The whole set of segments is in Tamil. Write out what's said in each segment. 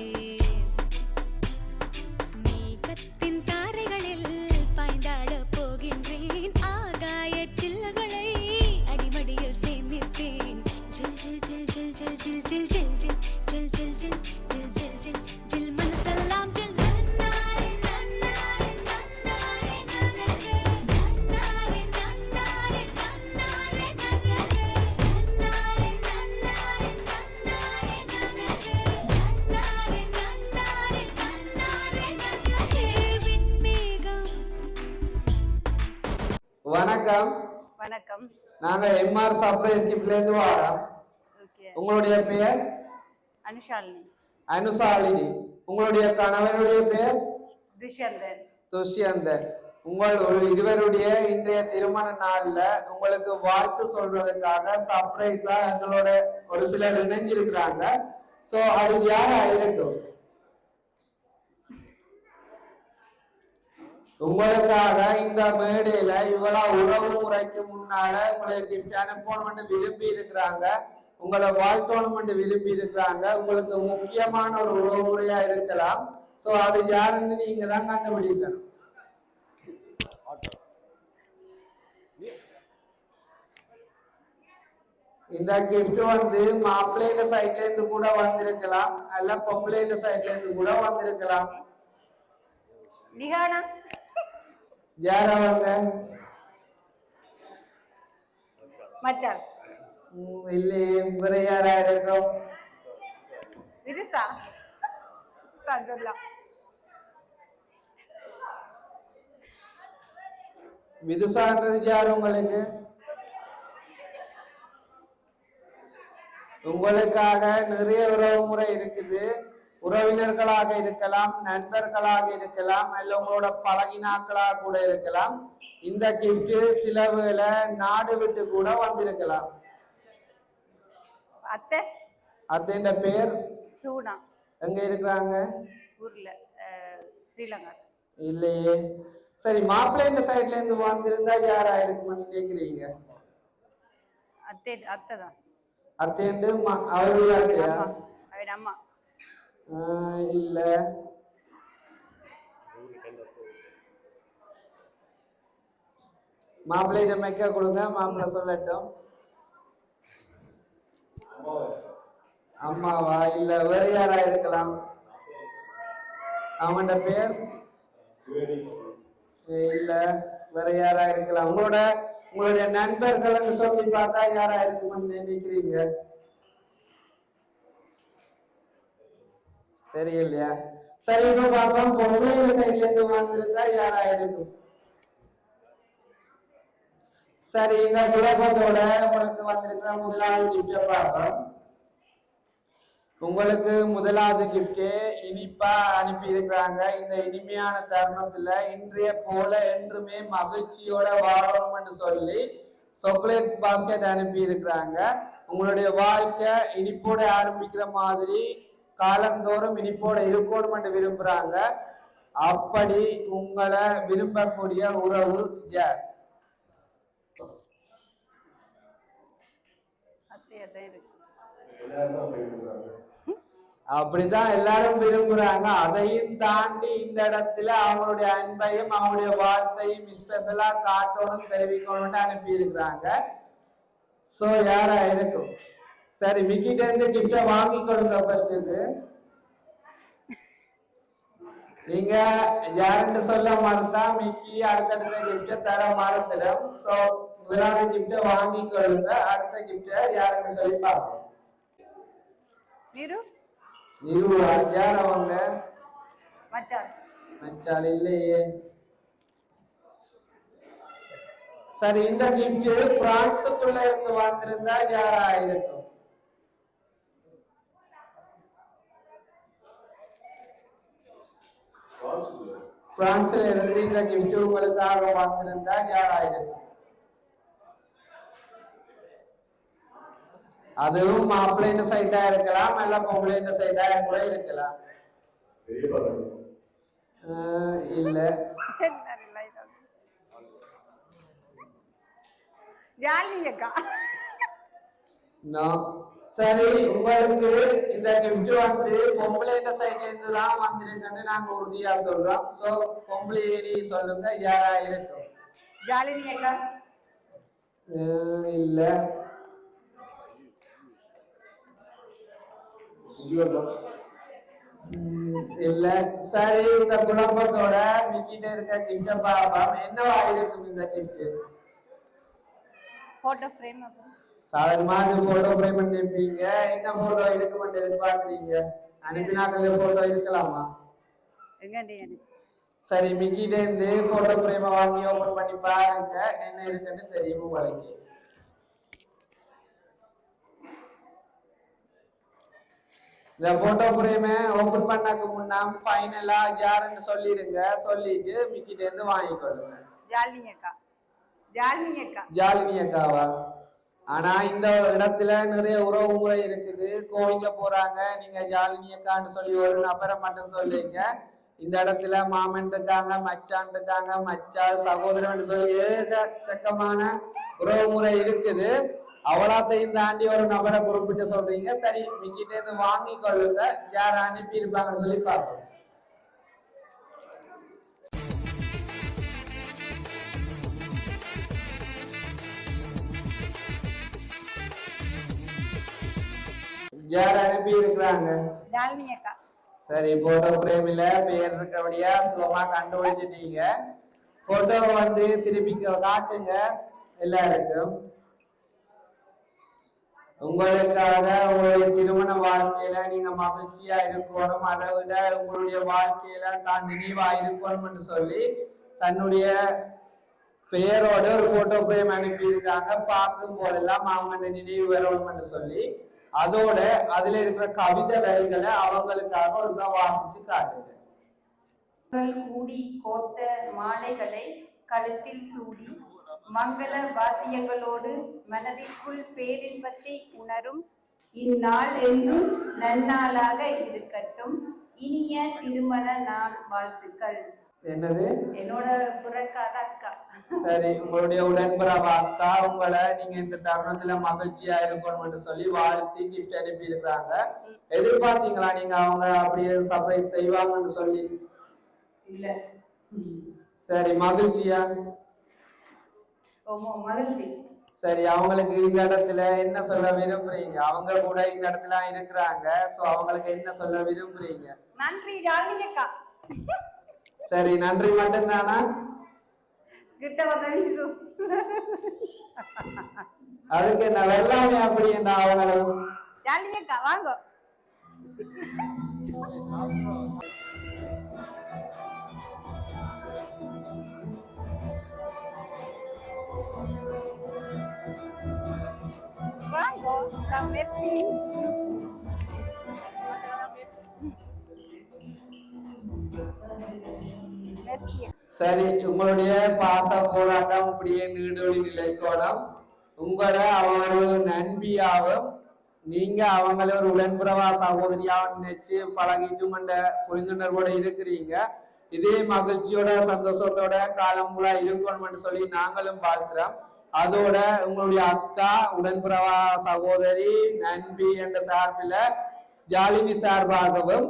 see. வணக்கம். வணக்கம். நாங்க எம்ஆர் சர்ப்ரைஸ் கிஃப்ட்ல இருந்து வரோம். உங்களுடைய பெயர்? அனுஷாலினி. அனுசாலினி உங்களுடைய கணவனுடைய பெயர்? துஷ்யந்தன். துஷ்யந்தன். உங்கள் இருவருடைய இன்றைய திருமண நாள்ல உங்களுக்கு வாழ்த்து சொல்றதுக்காக சர்ப்ரைஸா எங்களோட ஒரு சிலர் இணைஞ்சிருக்கிறாங்க. சோ அது யாரா இருக்கும் உங்களுக்காக இந்த மேடையில இவ்வளவு உறவு முறைக்கு முன்னால உங்களுக்கு கிஃப்ட் அனுப்பணும்னு விரும்பி இருக்கிறாங்க. உங்களை வாழ்த்தணும்னு விரும்பி இருக்கிறாங்க. உங்களுக்கு முக்கியமான ஒரு உறவு முறையா இருக்கலாம். சோ அது யாருன்னு நீங்க தான் கண்டுபிடிக்கணும். இந்த கிஃப்ட் வந்து மாப்பிள்ளைங்க சைட்ல இருந்து கூட வந்திருக்கலாம். அல்ல பொம்பளைங்க சைட்ல இருந்து கூட வந்திருக்கலாம். நிகானா? யார் அவங்க மச்சான் ம், இல்லையே வேற யாரா இருக்கும் விரிசா சொல்லலாம் விதுசான்றது யார் உங்களுக்கு உங்களுக்காக நிறைய உறவு முறை இருக்குது உறவினர்களாக இருக்கலாம் நண்பர்களாக இருக்கலாம் அல்ல உங்களோட பழகினாக்களாக கூட இருக்கலாம். இந்த கிஃப்ட் சில நாடு விட்டு கூட வந்திருக்கலாம். அத்தை? அதோட பேர்? சூனா. எங்க இருக்கிறாங்க? ஊர்ல ஸ்ரீலங்கா. இல்லையே. சரி மாப்பிள்ளை சைட்ல இருந்து வந்திருந்தா யாரா இருக்கும்னு கேக்குறீங்க? அத்தை அத்தை தான் அத்தேண்டு அவருடைய இல்ல. மாப்பிள்ளைகிட்ட மெக்க கொடுங்க மாப்பிள்ளை சொல்லட்டும். அம்மாவா இல்ல வேற யாரா இருக்கலாம்? அவன்ட பேர்? இல்ல வேற யாரா இருக்கலாம்? உங்களோட உங்களுடைய நண்பர்கள்னு சொல்லி பார்த்தா யாரா இருக்கும்னு நினைக்கிறீங்க? தெரியலையா? சரி இப்ப பாப்போம் பொம்பளைங்க சைட்ல இருந்து வந்திருந்தா யாரா இருக்கும் சரி இந்த குழப்பத்தோட உங்களுக்கு வந்திருக்கிற முதலாவது கிஃப்ட பார்ப்போம். உங்களுக்கு முதலாவது கிஃப்ட் இனிப்பா அனுப்பி இருக்கிறாங்க இந்த இனிமையான தருணத்துல இன்றைய போல என்றுமே மகிழ்ச்சியோட வாழணும்னு சொல்லி சாக்லேட் பாஸ்கெட் அனுப்பி இருக்கிறாங்க உங்களுடைய வாழ்க்கை இனிப்போட ஆரம்பிக்கிற மாதிரி காலந்தோறும் இனிப்போட இருக்கணும்னு விரும்புறாங்க. அப்படி உங்களை விரும்பக்கூடிய உறவு யார்? அப்படிதான் எல்லாரும் விரும்புறாங்க. அதையும் தாண்டி இந்த இடத்துல அவங்களுடைய அன்பையும் அவங்களுடைய வாழ்த்தையும் ஸ்பெஷலா காட்டணும் தெரிவிக்கணும்னு அனுப்பி இருக்கிறாங்க சோ யாரா இருக்கும்? சரி விக்கிட்ட இருந்து கிஃப்ட வாங்கி கொடுங்க ஃபர்ஸ்ட்டுக்கு நீங்க யாருன்னு சொல்ல மறுத்தா மிக்கி அடுத்தடுத்த கிஃப்ட தர மறுத்திடும். சோ முதலாவது கிஃப்ட வாங்கி கொடுங்க. அடுத்த கிஃப்ட யாருன்னு சொல்லி பார்ப்போம். நீரு? நிறுவா யார் அவங்க மச்சான் மச்சால் இல்லையே. சரி இந்த கிஃப்ட் பிரான்ஸுக்குள்ள இருந்து வந்திருந்தா யாரா இருக்கும்? பிரான்ஸ்ல இருந்து இந்த கிஃப்ட் உங்களுக்காக வந்திருந்தா ஏழாயிரம் அதுவும் மாப்பிள்ளைங்க சைட்டா இருக்கலாம் அல்ல பொம்பளைங்க சைட்டா கூட இருக்கலாம் இல்ல ஜாலியக்கா நான் சரி உங்களுக்கு இந்த கிஃப்ட் வந்து பொம்பளைட்ட சைட்ல இருந்து தான் வந்திருக்குன்னு நாங்க உறுதியா சொல்றோம். சோ பொம்பளை நீ சொல்லுங்க யாரா இருக்கும்? ஜாலினி அக்கா. இல்ல. இல்ல. சரி இந்த குழப்பத்தோட மிக்கிட்ட இருக்க கிஃப்ட பாப்போம் என்னவா இருக்கும் இந்த கிஃப்ட் போட்டோ ஃப்ரேம் அப்புறம் சாதாரணமா இந்த போட்டோ ஃப்ரேம் பண்ணிருப்பீங்க. என்ன போட்டோ இருக்குமென்னு எதிர்பார்க்கறீங்க? அனுப்பினாக்கள் போட்டோ இருக்கலாமா எங்கண்டி எனக்கு சரி மிக்கிட்ட இருந்து போட்டோ ஃப்ரேமை வாங்கி ஓபன் பண்ணி பாருங்க. என்ன இருக்குன்னு தெரியும் உங்களுக்கு? இந்த போட்டோ ஃப்ரேமை ஓபன் பண்ணக்கு முன்னா ஃபைனலா யாருன்னு சொல்லிடுங்க. சொல்லிட்டு மிக்கிட்ட இருந்து வாங்கிக்கொள்ளுங்க. ஜாலினி அக்கா. ஜாலினி அக்கா. ஜாலினி அக்காவா? ஆனா இந்த இடத்துல நிறைய உறவு முறை இருக்குது. கோவிங்க போறாங்க. நீங்க ஜாலினி அக்கான்னு சொல்லி ஒரு நபரை மட்டும் சொல்லுங்க. இந்த இடத்துல மாமன் இருக்காங்க மச்சான் இருக்காங்க மச்சா சகோதரன் சொல்லி ஏகச்சக்கமான உறவு முறை இருக்குது. அவளாத்தையும் தாண்டி ஒரு நபரை குறிப்பிட்டு சொல்றீங்க. சரி மிக்கிட்ட இருந்து வாங்கி கொள்ளுங்க. யார் அனுப்பி இருப்பாங்கன்னு சொல்லி பார்ப்போம். யார் அனுப்பி இருக்கிறாங்க? சரி போட்டோ பிரேமில பேர் இருக்கபடியா சுகமா கண்டுபிடிச்சிட்டீங்க. போட்டோ வந்து திருப்பி காட்டுங்க எல்லாருக்கும். உங்களுக்காக உங்களுடைய திருமண வாழ்க்கையில நீங்க மகிழ்ச்சியா இருக்கணும். அதை விட உங்களுடைய வாழ்க்கையில தான் நினைவா இருக்கணும்னு சொல்லி தன்னுடைய பெயரோட ஒரு போட்டோ பிரேம் அனுப்பி இருக்காங்க பார்க்கும் போதெல்லாம் அவங்க நினைவு வரணும்னு சொல்லி அதோட அதுல இருக்கிற கவிதை வரிகளை அவங்களுக்காக ஒருக்கா வாசிச்சு காட்டுங்க. கூடி கோர்த்த மாலைகளை கழுத்தில் சூடி மங்கள வாத்தியங்களோடு மனதிற்குள் பேரின்பத்தை உணரும் இந்நாள் என்றும் நன்னாளாக இருக்கட்டும். இனிய திருமண நாள் வாழ்த்துக்கள். என்னது? என்னோட புறக்காத அக்கா. சரி உங்களுடைய உடன்பிறவ அக்கா உங்களை நீங்க இந்த தருணத்துல மகிழ்ச்சியா இருக்கணும்னு சொல்லி வாழ்த்தி கிஃப்ட் அனுப்பி இருக்கிறாங்க எதிர்பார்த்தீங்களா நீங்க அவங்க அப்படியே சர்ப்ரைஸ் செய்வாங்கன்னு சொல்லி? இல்ல. சரி மகிழ்ச்சியா? மகிழ்ச்சி. சரி அவங்களுக்கு இந்த இடத்துல என்ன சொல்ல விரும்புறீங்க? அவங்க கூட இந்த இடத்துல இருக்கிறாங்க சோ அவங்களுக்கு என்ன சொல்ல விரும்புறீங்க? நன்றி ஜாலினி அக்கா. சரி நன்றி மட்டும்தானா? கிட்ட சு- அதுக்கு என்ன வெள்ளாமை அப்படி என்ன அக்கா வாங்க வாங்க. சரி உங்களுடைய பாச போராட்டம் இப்படியே நீடோடி நிலைக்கோணும். உங்களை அவரு நண்பியாவும் நீங்க அவங்கள ஒரு உடன்புறவா சகோதரியாக நினைச்சு பழகிட்டும் என்ற புரிந்துணர்வோட இருக்கிறீங்க. இதே மகிழ்ச்சியோட சந்தோஷத்தோட காலம் கூட இருக்கணும்னு சொல்லி நாங்களும் பார்க்கிறோம் அதோட உங்களுடைய அக்கா உடன்புறவா சகோதரி நண்பி என்ற சார்பில் ஜாலினி சார்பாகவும்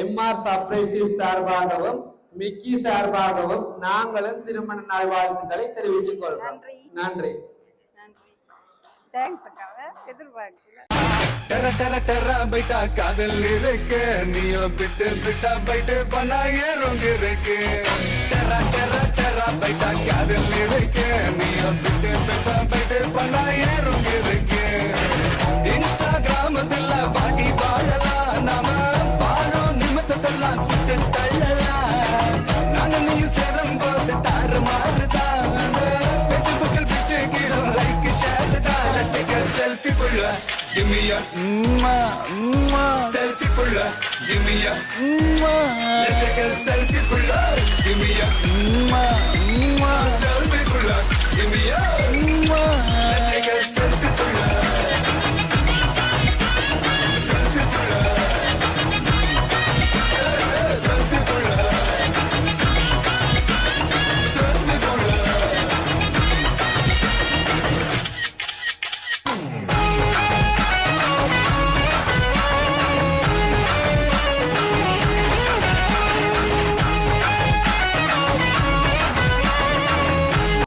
எம்ஆர் சர்ப்ரைசிங் சார்பாகவும் மிக்கி சார்பாகவும் நாங்களும் திருமண நாள் வாழ்த்துக்களை தெரிவித்துக் கொள்கிறோம். நன்றி. நன்றி. நன்றி. தேங்க்ஸ் அக்கா. எதிர்பார்க்கல. டெர டெர டெர பைட்டா காதல் இருக்கு. நீயும் பிட்டு பிட்டா பைட்டு பண்ணா ஏறும் இருக்கு. give me a mwah, selfie for love, give me a mwah. let's take a selfie for love, give me a mwah, mwah. selfie